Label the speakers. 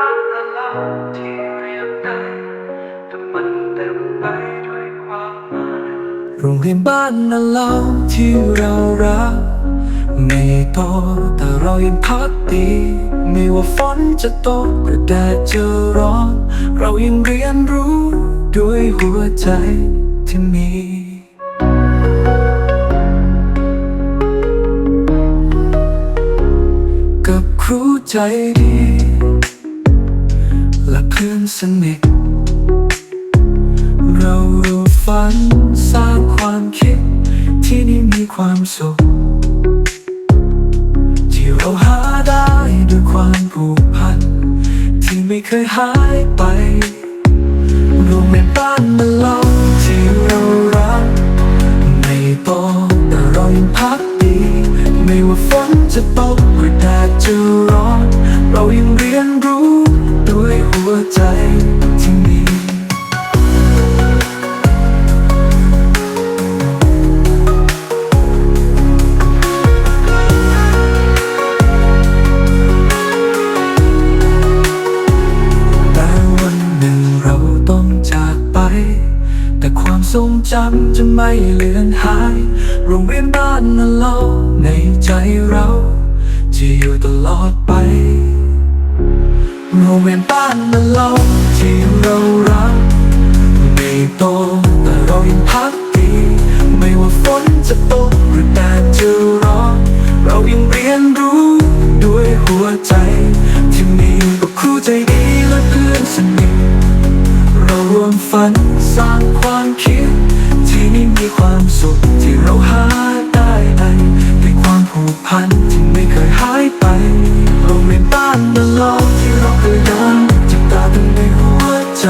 Speaker 1: าละเราที่เรียนได้แต่มันเต็มไปด้วยความหมาย
Speaker 2: โรงเรียนบ้านนั่นเล่าที่เรารักไม่โตแต่เรายังพักดี ไม่ว่าฝนจะตกหรือแดดจะร้อน เรายังเรียนรู้ด้วยหัวใจที่มีกับครูใจดี สนิทเรารู้ฝันสร้างความคิด ที่นี่มีความสุข ที่เราหาได้ด้วยความผูกพัน ที่ไม่เคยหายไปรวมในบ้านมาลอ จำจะไม่เลือนหาย โรงเรียนบ้านนั่นเล่าในใจเราจะอยู่ตลอดไป โรงเรียนบ้านนั่นเล่าที่เรารักไม่โตแต่เรายังพักดี ไม่ว่าฝนจะตกหรือแดดจะร้อนเรายังเรียนรู้ด้วยหัวใจ ที่มีกับครูใจดี เรารวมฝันสร้างความคิด ที่นี่มีความสุขที่เราหาได้ในด้วยความผูกพันที่ไม่เคยหายไปเราไม่บ้านตลอดที่เราเคยเดินจิตตาตึงในหัวใจ